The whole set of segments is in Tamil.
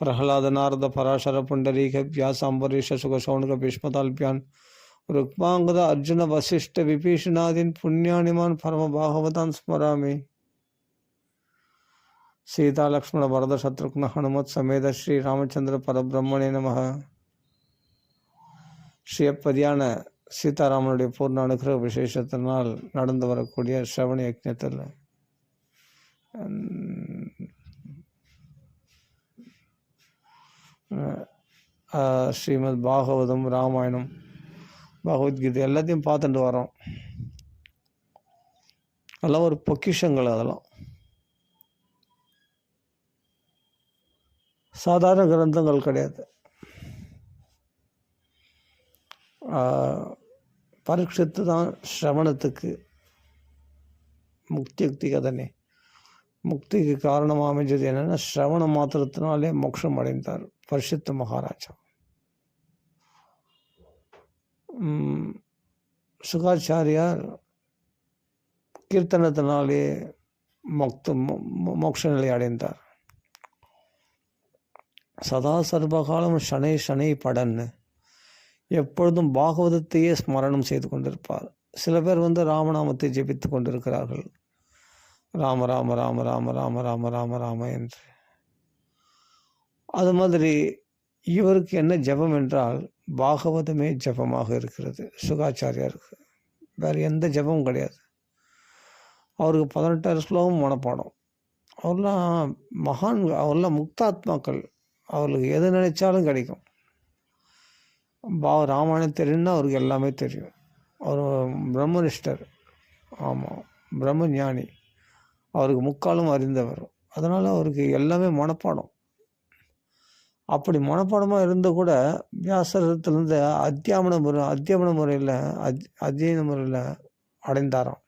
ಪ್ರಹ್ಲಾದನಾರದ ಪರಾಶರ ಪುಂಡರೀಕ ವ್ಯಾಸಾಂಬರೀಷ ಸುಖಶೌನಕ ಭೀಷ್ಮತಾಲ್ಪ್ಯಾನ್ ರುಕ್ಮಾಂಗದ ಅರ್ಜುನ ವಸಿಷ್ಠ ವಿಭೀಷಣಾದೀನ್ ಪುಣ್ಯಾಣಿಮಾನ್ ಪರಮ ಬಾಹವತಾನ್ ಸ್ಮರಾಮಿ ಸೀತಾಲಕ್ಷ್ಮಣ ಭರದ ಶತ್ರುಘ್ನ ಹನುಮತ್ ಸಮೇತ ಶ್ರೀ ರಾಮಚಂದ್ರ பரபிரம்மனே நமக ஸ்ரீயப்பதியான சீதாராமனுடைய பூர்ண அனுகிரக விசேஷத்தினால் நடந்து வரக்கூடிய ஸ்ரவண யக்ஞத்தில் ஸ்ரீமத் பாகவதம் ராமாயணம் பகவத்கீதை எல்லாத்தையும் பார்த்துட்டு வரோம். அதெல்லாம் ஒரு பொக்கிஷங்கள் அதெல்லாம். சாதாரண கிரந்தங்கள் கிடையாது. பரீட்சித்து தான் சிரவணத்துக்கு முக்தி யுக்தி கதனே. முக்திக்கு காரணமாக அமைஞ்சது என்னென்னா சிரவணம் மாத்திரத்தினாலே மோட்சம் அடைந்தார். பரிசுத்த மகாராஜா சுகாச்சாரியார் கீர்த்தனத்தினாலே மொக்த மோ- மோ- மோட்ச நிலை அடைந்தார் சதா சர்வகாலம் சனை சனை படன்னு எப்பொழுதும் பாகவதத்தையே ஸ்மரணம் செய்து கொண்டிருப்பார் சில பேர் வந்து ராமநாமத்தை ஜெபித்து கொண்டிருக்கிறார்கள் ராம ராம ராம ராம ராம ராம ராம ராம என்று அது மாதிரி இவருக்கு என்ன ஜெபம் என்றால் பாகவதமே ஜெபமாக இருக்கிறது சுகாச்சாரியாருக்கு. வேறு எந்த ஜெபமும் கிடையாது. அவருக்கு பதினெட்டாயிரம் ஸ்லோகம் மனப்பாடம். அவர்லாம் மகான் அவர்லாம் முக்தாத்மாக்கள். அவர்களுக்கு எது நினைச்சாலும் கிடைக்கும். பாவ ராமாயணம் தெரியும்னா அவருக்கு எல்லாமே தெரியும். அவர் பிரம்மனிஷ்டர். ஆமாம் பிரம்ம ஞானி அவருக்கு முக்காலும் அறிந்தவர். அதனால் அவருக்கு எல்லாமே மனப்பாடம். அப்படி மனப்பாடமாக இருந்த கூட வியாசரத்துலேருந்து அத்தியாபன முறை அத்தியாபன முறையில் அத் அத்தியன முறையில் அடைந்தாராம்.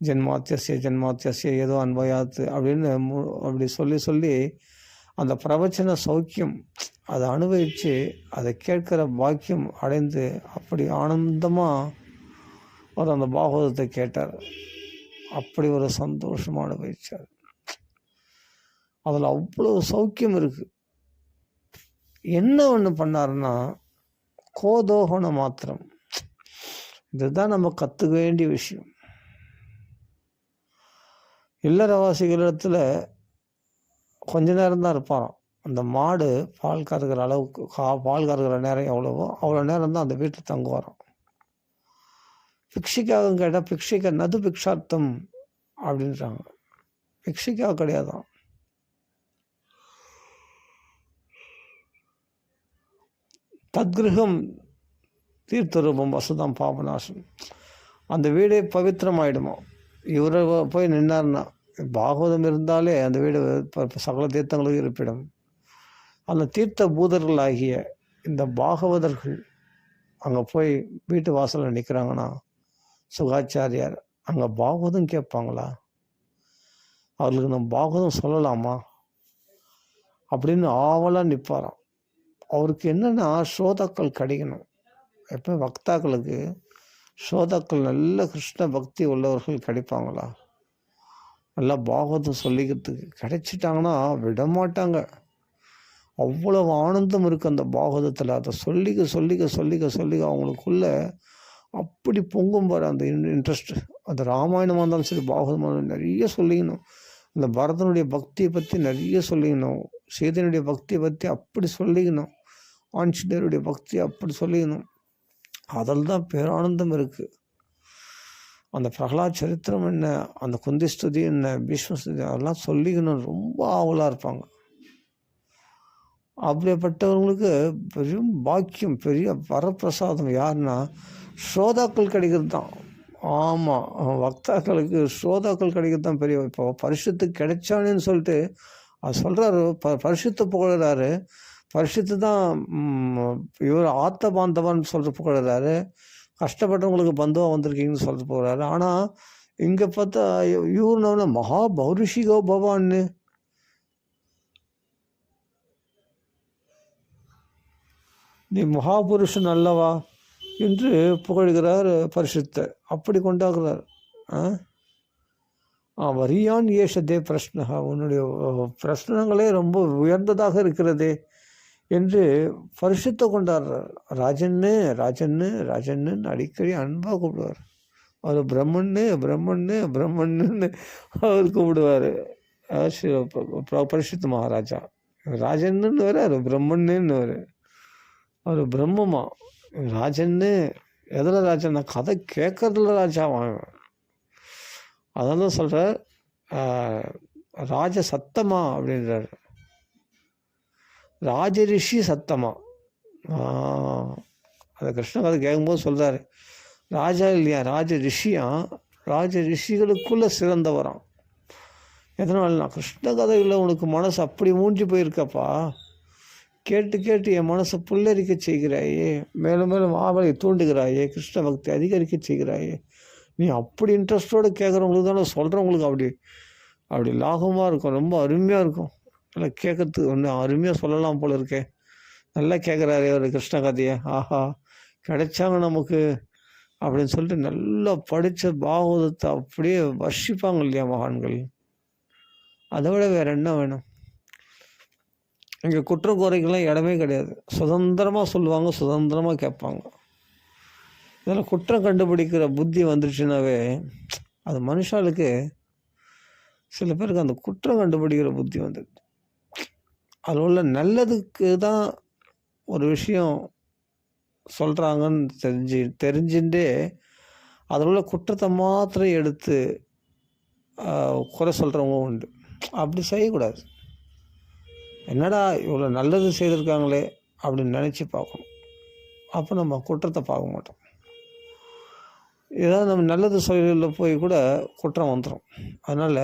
ஜென்மாத்தியசிய ஜென்மாத்தியசிய ஏதோ அன்பயாத்து அப்படின்னு அப்படி சொல்லி சொல்லி அந்த பிரவச்சன சௌக்கியம் அதை அனுபவித்து அதை கேட்கிற பாக்கியம் அடைந்து அப்படி ஆனந்தமாக அவர் அந்த பாகவதத்தை கேட்டார். அப்படி ஒரு சந்தோஷமாக அனுபவிச்சார். அதில் அவ்வளோ சௌக்கியம் இருக்குது என்ன ஒன்று பண்ணாருன்னா கோதோகன மாத்திரம். இதுதான் நம்ம கற்றுக்க வேண்டிய விஷயம். இல்லறவாசிகளிடத்தில் கொஞ்ச நேரம் தான் இருப்பாராம். அந்த மாடு பால் கறக்கிற அளவுக்கு கா பால் கறக்கிற நேரம் எவ்வளவோ அவ்வளோ நேரம் தான் அந்த வீட்டில் தங்குவாராம். பிக்ஷிக்காக கேட்டால் பிக்ஷிக்க நது பிக்ஷார்த்தம் அப்படின்றாங்க. பிக்ஷிக்காக கிடையாதான் தத்கிருகம் தீர்த்தரூபம் வசதம் பாபநாசம். அந்த வீடே பவித்திரமாயிடுமா? இவரை போய் நின்னார்னா பாகவதம் இருந்தாலே அந்த வீடு ப- சகல தீர்த்தங்களுக்கு இருப்பிடும். அந்த தீர்த்த பூதர்களாகிய இந்த பாகவதர்கள் அங்கே போய் வீட்டு வாசலில் நிற்கிறாங்கன்னா சுகாச்சாரியார் அங்கே பாகவதம் கேட்பாங்களா? அவர்களுக்கு நம்ம பாகவதம் சொல்லலாமா? அப்படின்னு ஆவலாக நிற்பாராம் அவருக்கு என்னென்னா ஸ்ரோதாக்கள் கிடைக்கணும். எப்போ? பக்தாக்களுக்கு ஸ்ரோதாக்கள் நல்ல கிருஷ்ண பக்தி உள்ளவர்கள் கிடைப்பாங்களா? நல்லா பாகவதம் சொல்லிக்கிறதுக்கு கிடைச்சிட்டாங்கன்னா விடமாட்டாங்க அவ்வளவு ஆனந்தம் இருக்குது அந்த பாகவதத்தில். அதை சொல்லிக்க சொல்லிக்க சொல்லிக்க சொல்லிக்க அவங்களுக்குள்ள அப்படி பொங்கும் பாரு அந்த இன்ட்ரெஸ்ட் அது ராமாயணமாக இருந்தாலும் சரி பாகவதமாக நிறைய சொல்லிக்கணும். இந்த பரதனுடைய பக்தியை பற்றி நிறைய சொல்லிக்கணும். சீதனுடைய பக்தியை பற்றி அப்படி சொல்லிக்கணும். ஆஞ்சநேயருடைய பக்தி அப்படி சொல்லிக்கணும் அதில் தான் பேரானந்தம் இருக்குது அந்த பிரகலாத் சரித்திரம் என்ன அந்த குந்தி ஸ்துதி என்ன பீஷ்ம ஸ்துதி அதெல்லாம் சொல்லிக்கணும். ரொம்ப ஆவலாக இருப்பாங்க. அப்படிப்பட்டவங்களுக்கு பெரிய பாக்கியம் பெரிய வரப்பிரசாதம் யாருன்னா ஸ்ரோதாக்கள் கிடைக்கிறது தான் ஆமாம் வக்தாக்களுக்கு ஸ்ரோதாக்கள் கிடைக்கிறது தான் பெரிய இப்போ பரிசுத்து கிடைச்சானேன்னு சொல்லிட்டு அது சொல்கிறாரு ப பரிசுத்து புகழறாரு. பரிசுத்து தான் இவர் ஆத்த பாந்தவன் சொல்லிட்டு புகழ்கிறாரு கஷ்டப்பட்டவங்களுக்கு பந்துவாக வந்திருக்கீங்கன்னு சொல்லிட்டு போகிறாரு ஆனால் இங்கே பார்த்தா இவருனவன மகா பௌருஷிகோ பவான்னு. நீ மகாபுருஷன் அல்லவா என்று புகழ்கிறார் பரிசுத்த. அப்படி கொண்டாகிறார் ஆ? வரியான் ஏஷதே பிரஷ்னகா உன்னுடைய அஹ், பிரஷ்னங்களே ரொம்ப உயர்ந்ததாக இருக்கிறதே. என்று பரிசுத்த கொண்டாடுறார் ராஜன்னு ராஜன்னு ராஜன்னு அடிக்கடி அன்பாக கூப்பிடுவார். அவர் பிரம்மன்னு பிரம்மன்னு பிரம்மன்னு அவர் கூப்பிடுவார். பரிசுத்த மகாராஜா. ராஜன்னு வேறு அவர் பிரம்மன்னு வேறு அவர் பிரம்மமா? ராஜன்னு எதில் ராஜன் நான் கதை கேட்கறதுல ராஜா அதான் தான் சொல்கிறார் ராஜ சத்தமா அப்படின்றார். ராஜரிஷி சத்தமா? அதை கிருஷ்ண கதை கேட்கும்போது சொல்கிறாரு ராஜா இல்லையா? ராஜ ரிஷியா ராஜ ரிஷிகளுக்குள்ளே சிறந்தவராம் எதனால்னா கிருஷ்ண கதையில் உனக்கு மனசு அப்படி மூஞ்சி போயிருக்கப்பா. கேட்டு கேட்டு என் மனசை புல்லரிக்க செய்கிறாயே. மேலும் மேலும் ஆவலை தூண்டுகிறாயே. கிருஷ்ண பக்தி அதிகரிக்க செய்கிறாயே. நீ அப்படி இன்ட்ரெஸ்டோடு கேட்குறவங்களுக்கு தானே சொல்கிறவங்களுக்கு அப்படி அப்படி லாபமாக இருக்கும். ரொம்ப அருமையாக இருக்கும். நல்லா கேட்கறதுக்கு ஒன்று அருமையாக சொல்லலாம் போல இருக்கே. நல்லா கேட்குறாரு அவர் கிருஷ்ண கதையை ஆஹா கிடைச்சாங்க நமக்கு அப்படின்னு சொல்லிட்டு நல்லா படித்த பாகவதத்தை அப்படியே வர்ஷிப்பாங்க இல்லையா மகான்கள்? அதை விட வேறு என்ன வேணும்? இங்கே குற்ற குறைக்கெல்லாம் இடமே கிடையாது. சுதந்திரமாக சொல்லுவாங்க சுதந்திரமாக கேட்பாங்க. இதெல்லாம் குற்றம் கண்டுபிடிக்கிற புத்தி வந்துருச்சுனாவே அது மனுஷாளுக்கு சில பேருக்கு அந்த குற்றம் கண்டுபிடிக்கிற புத்தி வந்துடுது அதில் உள்ள நல்லதுக்கு தான் ஒரு விஷயம் சொல்கிறாங்கன்னு தெரிஞ்சு தெரிஞ்சுட்டே அதில் உள்ள குற்றத்தை மாத்திரம் எடுத்து குறை சொல்கிறவங்க உண்டு. அப்படி செய்யக்கூடாது. என்னடா இவ்வளோ நல்லது செய்திருக்காங்களே அப்படின்னு நினச்சி பார்க்கணும். அப்போ நம்ம குற்றத்தை பார்க்க மாட்டோம். ஏதாவது நம்ம நல்லது செயலில் போய் கூட குற்றம் வந்துடும் அதனால்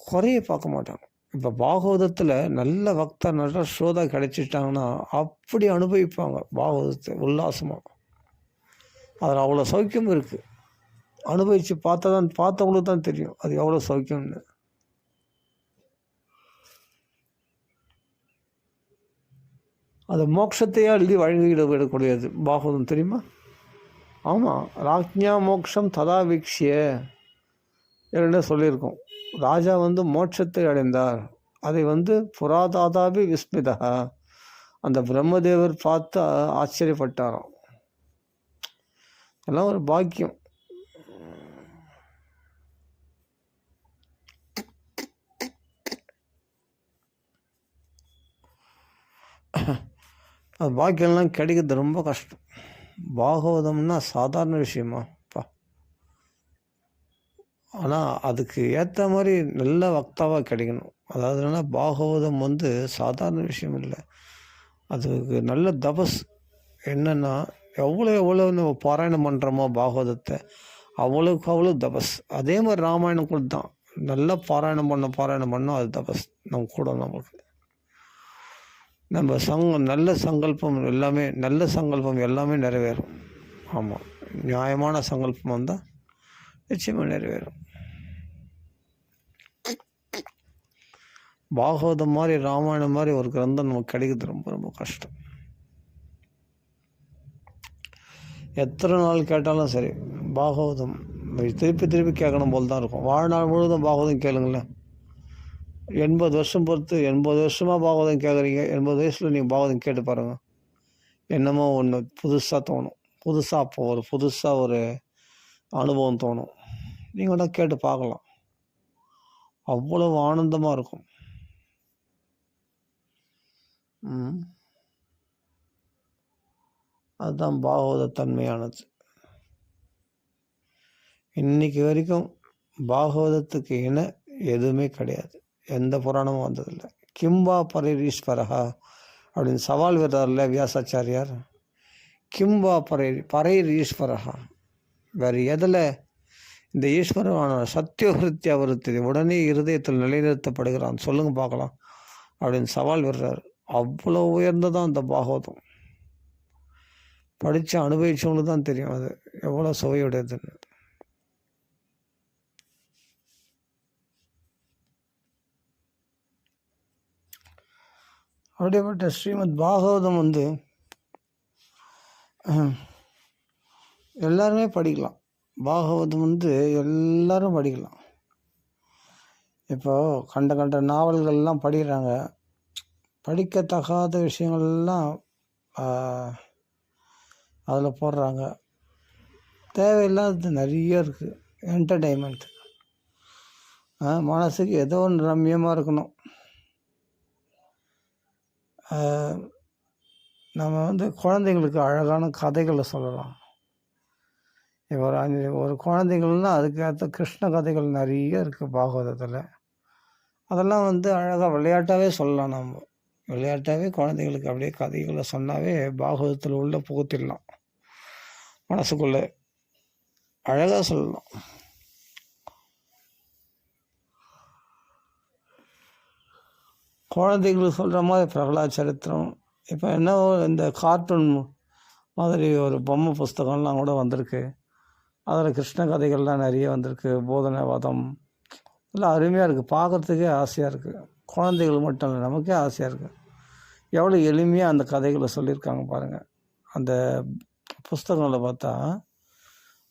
குறைய பார்க்க மாட்டாங்க. இப்போ பாகவதத்தில் நல்ல பக்தா நல்ல ஸ்ரோதா கிடைச்சிட்டாங்கன்னா அப்படி அனுபவிப்பாங்க பாகவதத்தை உல்லாசமாக அதில் அவ்வளோ சௌக்கியம் இருக்குது அனுபவித்து பார்த்தா தான் பார்த்தவங்களுக்கு தான் தெரியும் அது எவ்வளோ சௌக்கியம்னு. அது மோக்ஷத்தையே எழுதி வழங்கிட விடக்கூடியது பாகவதம் தெரியுமா? ஆமாம் ராஜ்ஞா மோக்ஷம் ததா வீக்ஷிய. சொல்லியிருக்கோம். ராஜா வந்து மோட்சத்தை அடைந்தார். அதை வந்து புராதாதாபி விஸ்மிதா. அந்த பிரம்மதேவர் பார்த்து ஆச்சரியப்பட்டாராம். எல்லாம் ஒரு பாக்கியம். அது பாக்கியம்லாம் கிடைக்கிறது ரொம்ப கஷ்டம். பாகவதம்னா சாதாரண விஷயமா? ஆனால் அதுக்கு ஏற்ற மாதிரி நல்ல வக்தாவாக கிடைக்கணும். அதாவது என்னென்னா பாகவதம் வந்து சாதாரண விஷயம் இல்லை. அதுக்கு நல்ல தபஸ் என்னென்னா எவ்வளோ எவ்வளோ நம்ம பாராயணம் பண்ணுறோமோ பாகவதத்தை அவ்வளோக்கு அவ்வளோ தபஸ். அதே மாதிரி ராமாயணம் கூட தான். நல்லா பாராயணம் பண்ண பாராயணம் பண்ணோம் அது தபஸ். நம்ம கூட நமக்கு. நம்ம சங்க நல்ல சங்கல்பம் எல்லாமே நல்ல சங்கல்பம் எல்லாமே நிறைவேறும். ஆமாம் நியாயமான சங்கல்பம் வந்தால் நிச்சயமாக நிறைவேறும். பாகவதம் மாதிரி ராமாயணம் மாதிரி ஒரு கிரந்தம் நமக்கு கிடைக்கிறது ரொம்ப ரொம்ப கஷ்டம். எத்தனை நாள் கேட்டாலும் சரி பாகவதம் திருப்பி திருப்பி கேட்கணும் போல் தான் இருக்கும். வாழ்நாள் முழுவதும் பாகவதம் கேளுங்களேன். எண்பது வருஷம் பொறுத்து எண்பது வருஷமாக பாகவதம் கேட்குறீங்க எண்பது வயசில் நீங்கள் பாகவதம் கேட்டு பாருங்கள் என்னமோ ஒன்று புதுசாக தோணும். புதுசாக அப்போ ஒரு புதுசாக ஒரு அனுபவம் தோணும். நீங்கள் வேணால் கேட்டு பார்க்கலாம். அவ்வளவு ஆனந்தமாக இருக்கும். அதுதான் பாகவத தன்மையானது இன்னைக்கு வரைக்கும் பாகவதத்துக்கு இண எதுவுமே கிடையாது. எந்த புராணமும் வந்ததில்லை. கிம்பா பரீரீஸ்வரகா அப்படின்னு சவால் விடுறார்ல வியாசாச்சாரியார். கிம்பா பரை பரைர் ஈஸ்வரகா வேறு எதில்? இந்த ஈஸ்வரமான சத்தியகிருத்திய அவருத்தி உடனே இருதயத்தில் நிலைநிறுத்தப்படுகிறான். சொல்லுங்க பார்க்கலாம். அப்படின்னு சவால் விடுறாரு. அவ்வளோ உயர்ந்ததான் அந்த பாகவதம். படித்து அனுபவிச்சவங்களுக்கு தான் தெரியும் அது. எவ்வளோ சுவையுடையதுன்னு. அப்படிப்பட்ட ஸ்ரீமத் பாகவதம் வந்து எல்லாருமே படிக்கலாம். பாகவதம் வந்து எல்லாரும் படிக்கலாம். இப்போ கண்ட கண்ட நாவல்கள்லாம் படிக்கிறாங்க. படிக்கத்தகாத விஷயங்கள்லாம் அதில் போடுறாங்க. தேவையில்லாதது நிறைய இருக்குது என்டர்டெயின்மெண்ட் மனசுக்கு ஏதோ ஒன்று ரம்மியமாக இருக்கணும். நம்ம வந்து குழந்தைங்களுக்கு அழகான கதைகளை சொல்லலாம். இப்போ ஒரு அஞ்சு ஒரு குழந்தைங்கள்னால் அதுக்கேற்ற கிருஷ்ண கதைகள் நிறைய இருக்குது பாகவதத்தில். அதெல்லாம் வந்து அழகாக விளையாட்டாகவே சொல்லலாம் நம்ம. விளையாட்டாகவே குழந்தைங்களுக்கு அப்படியே கதைகளை சொன்னாவே பாகவதத்தில் உள்ள புகுத்திடலாம். மனசுக்குள்ளே அழகாக சொல்லலாம் குழந்தைங்களுக்கு சொல்கிற மாதிரி பிரகலாத் சரித்திரம் இப்போ என்ன இந்த கார்ட்டூன் மாதிரி ஒரு பொம்மை புஸ்தகம்லாம் கூட வந்திருக்கு. அதில் கிருஷ்ண கதைகள்லாம் நிறைய வந்திருக்கு. போதனை வதம். எல்லாம் அருமையாக இருக்குது பார்க்குறதுக்கே ஆசையாக இருக்குது குழந்தைகள் மட்டும் இல்லை நமக்கே ஆசையாக இருக்குது எவ்வளோ எளிமையாக அந்த கதைகளை சொல்லியிருக்காங்க பாருங்கள் அந்த புஸ்தகங்களை பார்த்தா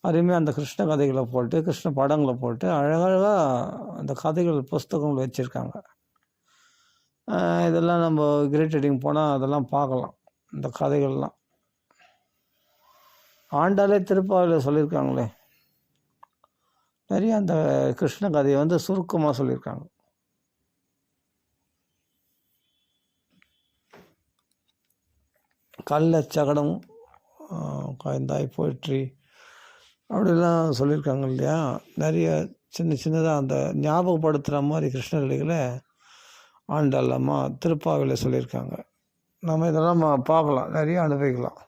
அருமையாக அந்த கிருஷ்ண கதைகளை போட்டு கிருஷ்ண படங்களை போட்டு அழகழகாக அந்த கதைகள் புஸ்தகங்கள் வச்சுருக்காங்க. இதெல்லாம் நம்ம கிரேட் ரீடிங் போனால் அதெல்லாம் பார்க்கலாம் இந்த கதைகள்லாம். ஆண்டாலே திருப்பாவில் சொல்லியிருக்காங்களே. நிறைய அந்த கிருஷ்ண கதையை வந்து சுருக்கமாக சொல்லியிருக்காங்க. கல்ல சகடம் காய்ந்தாய் போயிட்ரி அப்படிலாம் சொல்லியிருக்காங்க இல்லையா? நிறைய சின்ன சின்னதாக அந்த ஞாபகப்படுத்துகிற மாதிரி கிருஷ்ணகிரிகளை ஆண்டாள் அம்மா திருப்பாவையில் சொல்லியிருக்காங்க. நம்ம இதெல்லாம் பார்க்கலாம். நிறைய அனுபவிக்கலாம்.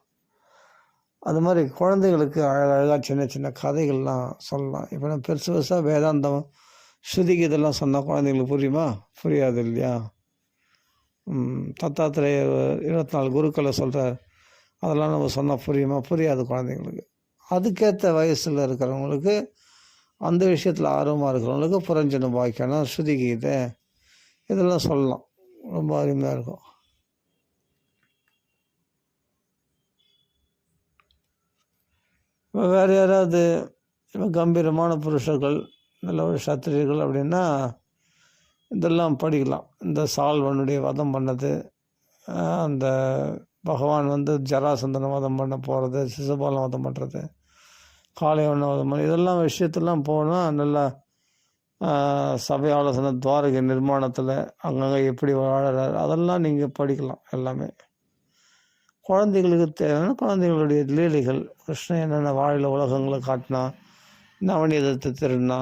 அது மாதிரி குழந்தைகளுக்கு அழகழகாக சின்ன சின்ன கதைகள்லாம் சொல்லலாம். இப்போ நான் பெருசு பெருசாக வேதாந்தம் ஸ்ருதிக்கு இதெல்லாம் சொன்னால் குழந்தைங்களுக்கு புரியுமா? புரியாது இல்லையா? தத்தாத்திரைய இருபத்தி நாலு குருக்களை சொல்கிறார் அதெல்லாம் நம்ம சொன்னால் புரியுமா? புரியாது குழந்தைங்களுக்கு. அதுக்கேற்ற வயசில் இருக்கிறவங்களுக்கு அந்த விஷயத்தில் ஆர்வமாக இருக்கிறவங்களுக்கு புரஞ்சனம் வாய்க்கணும் ஸ்ருதி கீதை இதெல்லாம் சொல்லலாம். ரொம்ப அருமையாக இருக்கும். இப்போ வேறு யாராவது இப்போ கம்பீரமான புருஷர்கள் நல்ல ஒரு சத்திரியர்கள் அப்படின்னா இதெல்லாம் படிக்கலாம். இந்த சால்வனுடைய வதம் பண்ணது அந்த பகவான் வந்து ஜராசந்தன வதம் பண்ண போகிறது சிசுபாலம் வதம் பண்ணுறது காளையவன வதம் பண்ண இதெல்லாம் விஷயத்தெல்லாம் போனால் நல்லா சபை ஆலோசனை துவாரகை நிர்மாணத்தில் அங்கங்கே எப்படி வாழறாரு அதெல்லாம் நீங்கள் படிக்கலாம் எல்லாமே. குழந்தைகளுக்கு தேவையான குழந்தைகளுடைய லீலைகள் கிருஷ்ணன் என்னென்ன வாழில உலகங்களை காட்டினா நவநீதத்தை திருடினா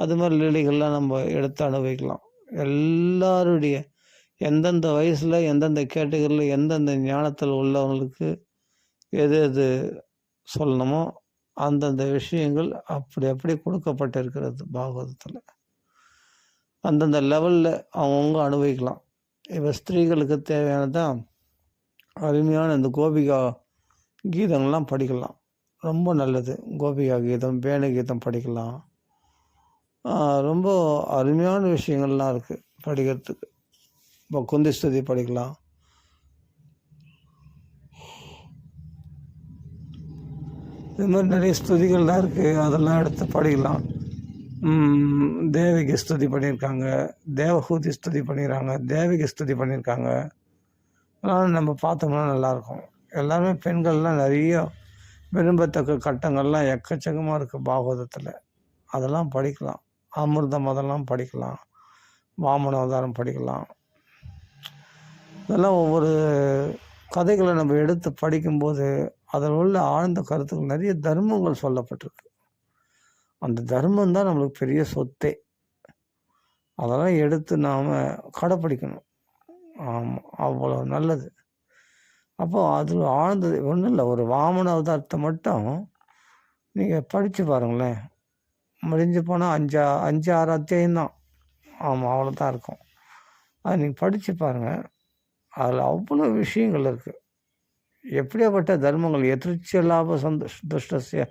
அது மாதிரி லீலைகள்லாம் நம்ம எடுத்து அனுபவிக்கலாம். எல்லாருடைய எந்தெந்த வயசில் எந்தெந்த கேட்டகரியில் எந்தெந்த ஞானத்தில் உள்ளவங்களுக்கு எது எது சொல்லணுமோ அந்தந்த விஷயங்கள் அப்படி அப்படி கொடுக்கப்பட்டிருக்கிறது பாகவதத்தில். அந்தந்த லெவலில் அவங்கவுங்க அனுபவிக்கலாம். இப்போ ஸ்திரீகளுக்கு தேவையானதான் அருமையான இந்த கோபிகா கீதங்கள்லாம் படிக்கலாம். ரொம்ப நல்லது. கோபிகா கீதம் பேணு கீதம் படிக்கலாம். ரொம்ப அருமையான விஷயங்கள்லாம் இருக்குது படிக்கிறதுக்கு. இப்போ குந்தி ஸ்துதி படிக்கலாம். இது மாதிரி நிறைய ஸ்துதிகள்லாம் இருக்குது அதெல்லாம் எடுத்து படிக்கலாம். தேவிக்கு ஸ்துதி பண்ணியிருக்காங்க. தேவஹூதி ஸ்துதி பண்ணியிருக்காங்க தேவகி ஸ்துதி பண்ணியிருக்காங்க. அதெல்லாம் நம்ம பார்த்தோம்னா நல்லாயிருக்கும். எல்லாமே பெண்கள்லாம் நிறைய விரும்பத்தக்க கட்டங்கள்லாம் எக்கச்சக்கமாக இருக்குது பாகவதத்தில். அதெல்லாம் படிக்கலாம். அமிர்தம் அதெல்லாம் படிக்கலாம். வாமன அவதாரம் படிக்கலாம். இதெல்லாம் ஒவ்வொரு கதைகளை நம்ம எடுத்து படிக்கும்போது அதில் உள்ள ஆழ்ந்த கருத்துக்கள் நிறைய தர்மங்கள் சொல்லப்பட்டிருக்கு. அந்த தர்மம் தான் நம்மளுக்கு பெரிய சொத்தே. அதெல்லாம் எடுத்து நாம் கடைப்பிடிக்கணும். ஆமாம் அவ்வளோ நல்லது. அப்போது அதில் ஆழ்ந்தது ஒன்றும் இல்லை ஒரு வாமன அவதாரத்தை மட்டும் நீங்கள் படித்து பாருங்களேன். முடிஞ்சு போனால் அஞ்சா அஞ்சு ஆறு அத்தியாயம் தான். ஆமாம் அவ்வளோதான் இருக்கும். அது நீங்கள் படித்து பாருங்கள் அதில் அவ்வளோ விஷயங்கள் இருக்குது எப்படியாப்பட்ட தர்மங்கள் எதிர்ச்சி லாப சந்தோஷ துஷ்டசிய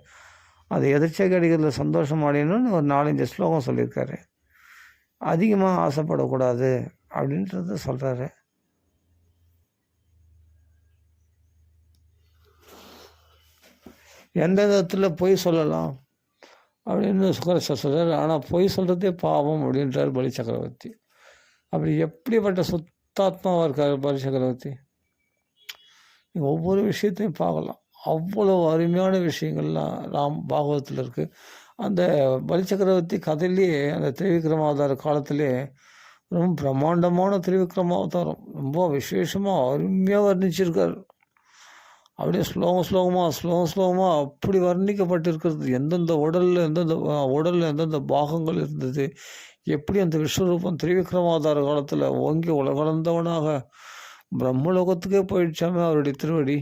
அது எதிர்ச்சிய கிடைக்கிறதுல சந்தோஷம் அடையணும்னு ஒரு நாலஞ்சு ஸ்லோகம் சொல்லியிருக்காரு. அதிகமாக ஆசைப்படக்கூடாது அப்படின்றத சொல்கிறாரு எந்த விதத்தில் பொய் சொல்லலாம்? அப்படின்னு சுக்கரசர் சொல்கிறார் ஆனால் பொய் சொல்கிறதே பாவம் அப்படின்றார் பலி சக்கரவர்த்தி. அப்படி எப்படிப்பட்ட சுத்தாத்மாவாக இருக்கார் பலி சக்கரவர்த்தி? நீங்கள் ஒவ்வொரு விஷயத்தையும் பார்க்கலாம். அவ்வளோ அருமையான விஷயங்கள்லாம் ராம் பாகவதத்தில் இருக்குது அந்த பலி சக்கரவர்த்தி கதையிலேயே அந்த திரிவிக்ரமாவதார காலத்திலே ரொம்ப பிரம்மாண்டமான திரிவிக்ரமாவதாரம். ரொம்ப விசேஷமாக அருமையாக வர்ணிச்சிருக்கார். அப்படியே ஸ்லோகம் ஸ்லோகமாக ஸ்லோகம் ஸ்லோகமாக அப்படி வர்ணிக்கப்பட்டிருக்கிறது. எந்தெந்த உடலில் எந்தெந்த உடலில் எந்தெந்த பாகங்கள் இருந்தது? எப்படி அந்த விஸ்வரூபம் திரிவிக்ரமாதார காலத்தில் ஓங்கி உலகளந்தவனாக பிரம்மலோகத்துக்கே போயிடுச்சாமே அவருடைய திருவடி.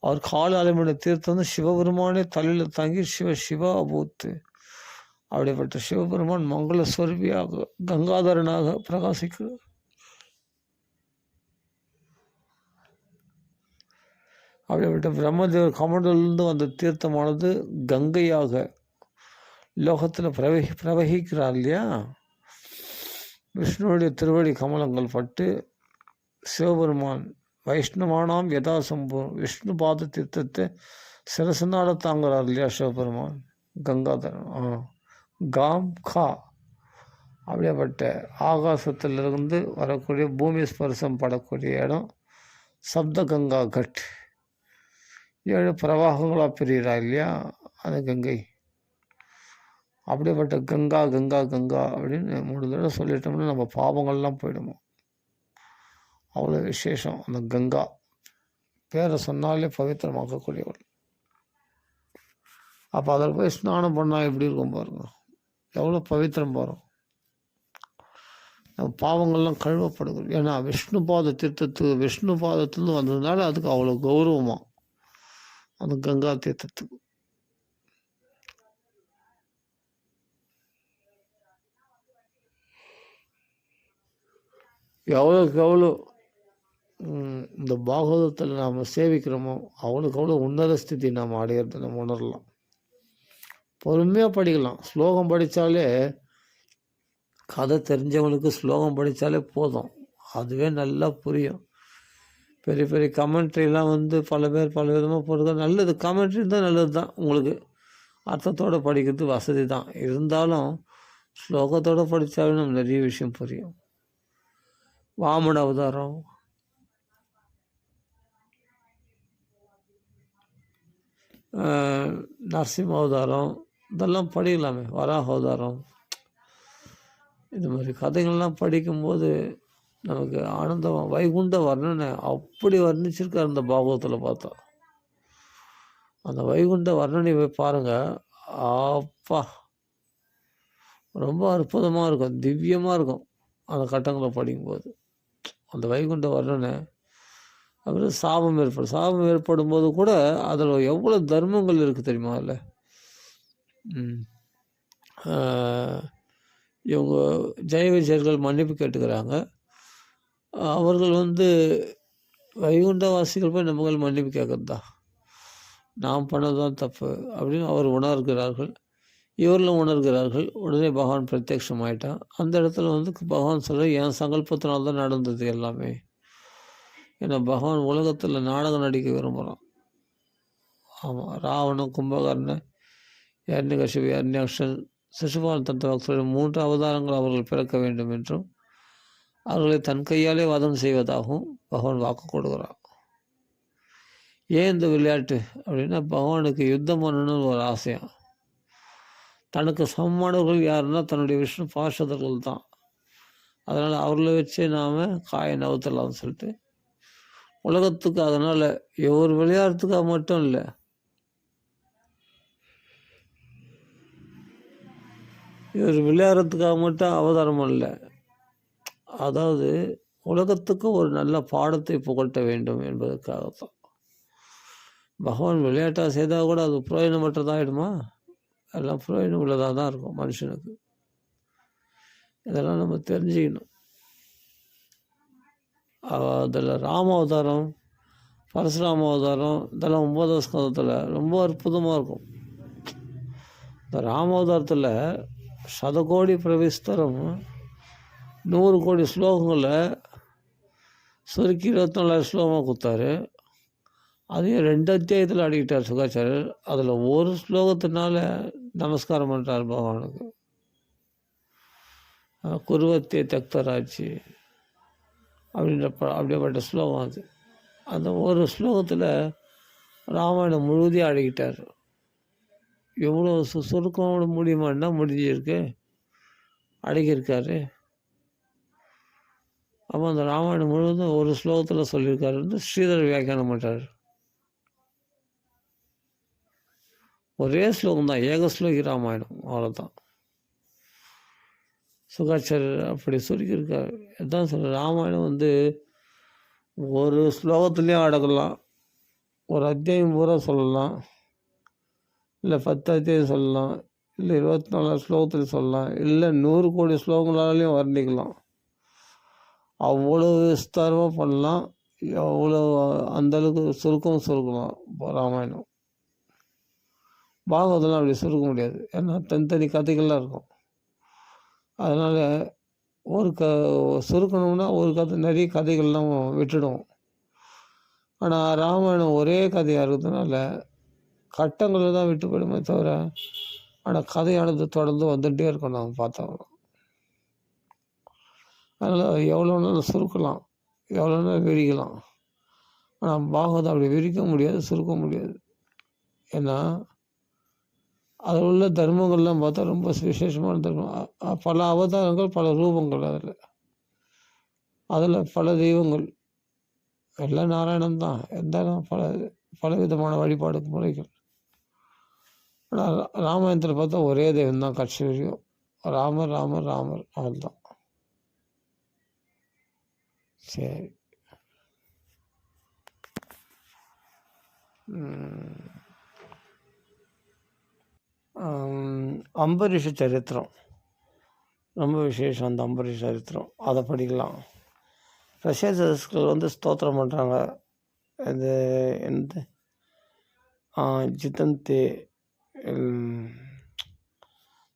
அவர் கால அலைமணி தீர்த்தம் வந்து சிவபெருமானே தலையில் தங்கி சிவ சிவா பூத்து. அப்படிப்பட்ட சிவபெருமான் மங்கள ஸ்வரூபியாக கங்காதரனாக பிரகாசிக்கிறார். அப்படிப்பட்ட பிரம்மதேவர் கமண்டலிருந்து வந்த தீர்த்தமானது கங்கையாக லோகத்தில் பிரவகி பிரவகிக்கிறார் இல்லையா? விஷ்ணுவுடைய திருவடி கமலங்கள் பட்டு சிவபெருமான் வைஷ்ணவானாம் யதாசம்பு விஷ்ணு பாத தீர்த்தத்தை சிரசனால தாங்குறார் இல்லையா சிவபெருமான்? கங்காதரன். ஆ. காம் கா. அப்படியேப்பட்ட ஆகாசத்திலிருந்து வரக்கூடிய பூமி ஸ்பர்சம் படக்கூடிய இடம் சப்த கங்கா கட். ஏழு பிரவாகங்களாக பிரிகிறா இல்லையா? அது கங்கை. அப்படிப்பட்ட கங்கா கங்கா கங்கா அப்படின்னு மூணு தடவை சொல்லிட்டோம்னா நம்ம பாவங்கள்லாம் போயிடுமோ? அவ்வளோ விசேஷம் அந்த கங்கா. பேரை சொன்னாலே பவித்திரமாக்கக்கூடியவள். அப்போ அதில் போய் ஸ்நானம் பண்ணால் எப்படி இருக்கும் பாருங்க. எவ்வளோ பவித்திரம் போகிறோம் நம்ம பாவங்கள்லாம் கழுவப்படுது ஏன்னா விஷ்ணு பாத தீர்த்தத்துக்கு விஷ்ணு பாதத்துலேருந்து வந்ததுனால அதுக்கு அவ்வளோ கௌரவமாக அந்த கங்கா தீர்த்தத்துக்கு எவ்வளோக்கு எவ்வளோ இந்த பாகவதத்தில் நாம் சேவிக்கிறோமோ அவனுக்கு அவ்வளோ உன்னத ஸ்திதி நாம் அடையிறது நம்ம உணரலாம். பொறுமையாக படிக்கலாம். ஸ்லோகம் படித்தாலே கதை தெரிஞ்சவனுக்கு ஸ்லோகம் படித்தாலே போதும். அதுவே நல்லா புரியும். பெரிய பெரிய கமெண்ட்ரிலாம் வந்து பல பேர் பல விதமாக போடுறது நல்லது. கமெண்ட்ரி தான் நல்லது தான் உங்களுக்கு அர்த்தத்தோடு படிக்கிறது வசதி தான் இருந்தாலும் ஸ்லோகத்தோடு படித்தாலும் நம்ம நிறைய விஷயம் புரியும். வாமன அவதாரம். நரசிம்ம அவதாரம். இதெல்லாம் படிக்கலாமே. வராக அவதாரம். இது மாதிரி கதைகள்லாம் படிக்கும்போது நமக்கு ஆனந்தம் வைகுண்ட வர்ணனை அப்படி வர்ணிச்சிருக்கார் அந்த பாகவத்தில் பார்த்தா. அந்த வைகுண்ட வர்ணனை போய் பாருங்கள் அப்பா ரொம்ப அற்புதமாக இருக்கும் திவ்யமாக இருக்கும் அந்த கட்டங்களை படிக்கும்போது. அந்த வைகுண்ட வர்ணனை அப்புறம் சாபம் ஏற்படும் சாபம் ஏற்படும் போது கூட அதில் எவ்வளோ தர்மங்கள் இருக்குது தெரியுமா அதில்? இவங்க ஜெய விஜயர்கள் மன்னிப்பு கேட்டுக்கிறாங்க. அவர்கள் வந்து வைகுண்டவாசிகள் போய் நம்ம மன்னிப்பு கேட்கறது? தான் நாம் பண்ணது தான் தப்பு அப்படின்னு அவர் உணர்கிறார்கள். இவர்களும் உணர்கிறார்கள். உடனே பகவான் பிரத்யக்ஷம் ஆயிட்டான் அந்த இடத்துல வந்து பகவான் சொல்ல என் சங்கல்பத்தினால்தான் தான் நடந்தது எல்லாமே. ஏன்னா பகவான் உலகத்தில் நாடகம் நடிக்க விரும்புகிறான் ஆமாம் ராவணன் கும்பகர்ணன் யர்ணிகசிபி அர்ணியாஷன் சிசுபால் தத்துவ மூன்று அவதாரங்கள் அவர்கள் பிறக்க வேண்டும் என்றும் அவர்களை தன் கையாலே வதம் செய்வதாகவும் பகவான் வாக்கு கொடுக்குறான் ஏன் இந்த விளையாட்டு அப்படின்னா பகவானுக்கு யுத்தம் பண்ணணும்னு ஒரு ஆசையம் தனக்கு சமமானவர்கள் யாருன்னா தன்னுடைய விஷ்ணு பாஷதர்கள் தான். அதனால் அவர்களை வச்சே நாம் காயை நவுத்தலாம்னு சொல்லிட்டு உலகத்துக்கு அதனால் ஒவ்வொரு விளையாடுறதுக்காக மட்டும் இல்லை இவர் விளையாடுறதுக்காக மட்டும் அவதாரம் இல்லை அதாவது உலகத்துக்கு ஒரு நல்ல பாடத்தை புகட்ட வேண்டும் என்பதற்காகத்தான் பகவான் விளையாட்டாக செய்தால் கூட அது பிரயோஜனமற்றதாகிடுமா எல்லாம் பிரயோஜனம் உள்ளதாக தான் இருக்கும் மனுஷனுக்கு. இதெல்லாம் நம்ம தெரிஞ்சுக்கணும். அதில் ராம அவதாரம் பரசுராம அவதாரம் இதெல்லாம் ஒன்பதாம் ஸ்கந்தத்தில் ரொம்ப அற்புதமாக இருக்கும். இந்த ராம அவதாரத்தில் சதகோடி பிரவிஸ்தரம் நூறு கோடி ஸ்லோகங்களை சுருக்கி இருபத்தி நாலாயிரம் ஸ்லோகமாக கொடுத்தாரு. அதையும் ரெண்டு அத்தியாயத்தில் அடிக்கிட்டார் சுகாச்சாரியர். அதில் ஒரு ஸ்லோகத்தினால நமஸ்காரம் பண்ணுறார் பகவானுக்கு. குருவத்தே தக்தராட்சி அப்படின்ற ப அப்படிப்பட்ட ஸ்லோகம் அது. அந்த ஒரு ஸ்லோகத்தில் ராமாயணம் முழுவதையும் அடிக்கிட்டார். எவ்வளோ சு சுருக்கம் முடியுமான்னா முடிஞ்சிருக்கு. அடக்கியிருக்காரு. அப்போ அந்த ராமாயணம் முழுவதும் ஒரு ஸ்லோகத்தில் சொல்லியிருக்காருன்னு ஸ்ரீதர் வியாக்கியானம் பண்ணுறாரு ஒரே ஸ்லோகம் தான் ஏக ஸ்லோகி ராமாயணம். அவ்வளோதான் சுகாச்சாரியர் அப்படி சொல்லியிருக்காரு. எதான் சொல்ல ராமாயணம் வந்து ஒரு ஸ்லோகத்துலேயும் அடக்கலாம். ஒரு அத்தியாயம் பூரா சொல்லலாம். இல்லை பத்து அத்தியாயம் சொல்லலாம். இல்லை இருபத்தி நாலு ஸ்லோகத்தில் சொல்லலாம். இல்லை நூறு கோடி ஸ்லோகங்களாலையும் வர்ணிக்கலாம். அவ்வளோ விஸ்தாரமாக பண்ணலாம். அவ்வளோ அந்தளவுக்கு சுருக்கம் சுருக்கலாம் ராமாயணம். பாகவதெல்லாம் அப்படி சுருக்க முடியாது. ஏன்னா தனித்தனி கதைகள்லாம் இருக்கும். அதனால் ஒரு க சுருக்கணும்னா ஒரு கதை நிறைய கதைகள்லாம் விட்டுடும். ஆனால் ராமாயணம் ஒரே கதையாக இருக்கிறதுனால கட்டங்களில் தான் விட்டு போயிடுமே தவிர ஆனால் கதையானது தொடர்ந்து வந்துகிட்டே இருக்கும் நம்ம பார்த்தோம் அதனால் எவ்வளோ நாள் சுருக்கலாம். எவ்வளோ நாள் விரிக்கலாம். ஆனால் பாகவதம் அப்படி விரிக்க முடியாது சுருக்க முடியாது. ஏன்னா அதில் உள்ள தர்மங்கள்லாம் பார்த்தா ரொம்ப விசேஷமான தர்மம். பல அவதாரங்கள் பல ரூபங்கள் அதில். அதில் பல தெய்வங்கள். எல்லாம் நாராயணம் தான். இருந்தாலும் பல பல விதமான வழிபாடு முறைகள். ஆனால் ராமாயணத்தில் பார்த்தா ஒரே தெய்வம் தான் கட்சி வரையும். ராமர் ராமர் ராமர் அவள் தான் சரி. அம்பரீஷ சரித்திரம். ரொம்ப விசேஷம் அந்த அம்பரீஷ சரித்திரம். அதை படிக்கலாம். ரஷ்ய சதஸ்கள் வந்து ஸ்தோத்திரம் பண்ணுறாங்க இது எந்த? ஜிதந்தே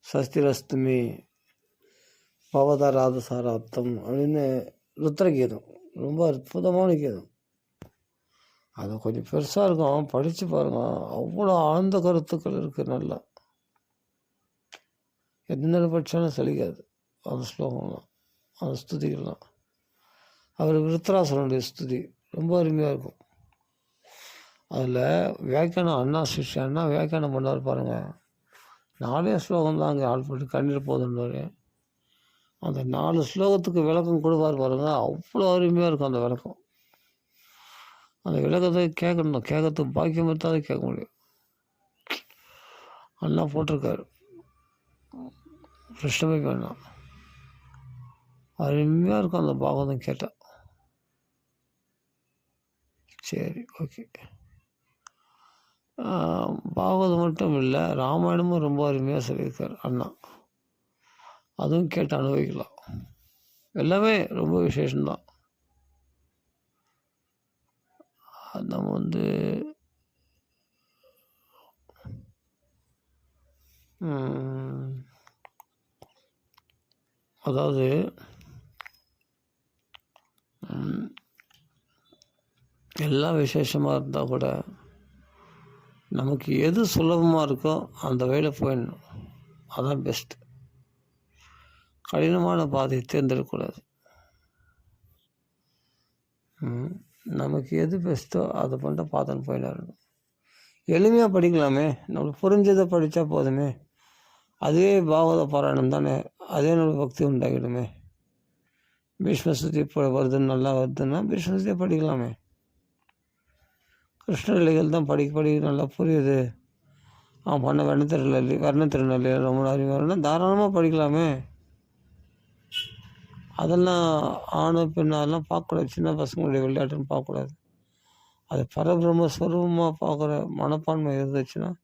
சஸ்திரஸ்துமி பவதராதசாராப்தம் அப்படின்னு ருத்ரகீதம். ரொம்ப அற்புதமான கீதம். அது கொஞ்சம் பெருசாக இருக்கும். படித்து பாருங்கள் அவ்வளோ ஆழ்ந்த கருத்துக்கள் இருக்குது நல்லா. எந்த பட்சம்னு சலிக்காது அந்த ஸ்லோகம்லாம். அந்த ஸ்துதிகள்லாம். அவர் ருத்ராசனுடைய ஸ்துதி. ரொம்ப அருமையாக இருக்கும். அதில் வியாக்கியானம் அண்ணா சிஷ்யா அண்ணா வியாக்கியானம் பண்ணார் பாருங்கள் நாலே ஸ்லோகம் தான் அங்கே ஆள்பட்டு கண்ணீர் போதுன்னு அந்த நாலு ஸ்லோகத்துக்கு விளக்கம் கொடுப்பார் பாருங்க. அவ்வளோ அருமையாக இருக்கும் அந்த விளக்கம். அந்த விளக்கத்தை கேட்கணும். கேட்கறதுக்கு பாக்கியம் இருந்தால் கேட்க முடியும். அண்ணா போட்டிருக்காரு. கிருஷ்ணமே வேணாம். அருமையாக இருக்கும் அந்த பாகவதம் கேட்டால் சரி ஓகே. பாகவதம் மட்டும் இல்லை ராமாயணமும் ரொம்ப அருமையாக சொல்லியிருக்கார் அண்ணா. அதுவும் கேட்டு அனுபவிக்கலாம். எல்லாமே ரொம்ப விசேஷம்தான். நம்ம வந்து அதாவது எல்லாம் விசேஷமாக இருந்தால் கூட நமக்கு எது சுலபமாக இருக்கோ அந்த வழியில் போயிடணும். அதான் பெஸ்ட்டு கடினமான பாதையை தேர்ந்தெடுக்கக்கூடாது. நமக்கு எது பெஸ்ட்டோ அதை பண்ணிட்டு பார்த்துன்னு போயிடணும் எளிமையாக படிக்கலாமே. நம்மளுக்கு புரிஞ்சதை படித்தா போதுமே. அதுவே பாகவத பாராயணம் தானே. அதே நம்ம பக்தி உண்டாகிடுமே. பீஷ்மஸ்துதி இப்போ வருதுன்னு நல்லா வருதுன்னா பீஷ்மஸ்தியை படிக்கலாமே. கிருஷ்ணலிகள் தான் படிக்க படிக்க நல்லா புரியுது. அவன் பண்ண வர்ண திருநெல்லி ரொம்ப அறிவாருன்னா தாராளமாக படிக்கலாமே. அதெல்லாம் ஆணும் பெண்ணு அதெல்லாம் பார்க்கக்கூடாது. சின்ன பசங்களுடைய விளையாட்டுன்னு பார்க்கக்கூடாது. அது பரபிரம்ம ஸ்வரூபமாக பார்க்குற மனப்பான்மை இருந்துச்சுன்னா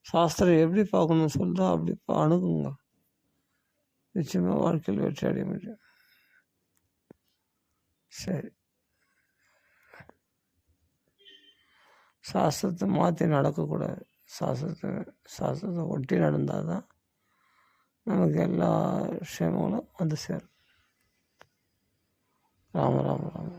சாஸ்திரம் எப்படி பார்க்கணும்னு சொல்லிட்டு அப்படி பா- அணுகுங்க. நிச்சயமாக வாழ்க்கையில் வெற்றி அடைய முடியும். சரி. சாஸ்திரத்தை மாற்றி நடக்கக்கூடாது. சாஸ்திரத்தை சாஸ்திரத்தை ஒட்டி நடந்தால் தான் நமக்கு எல்லா விஷயங்களும் வந்து சேரும். ராம ராம ராம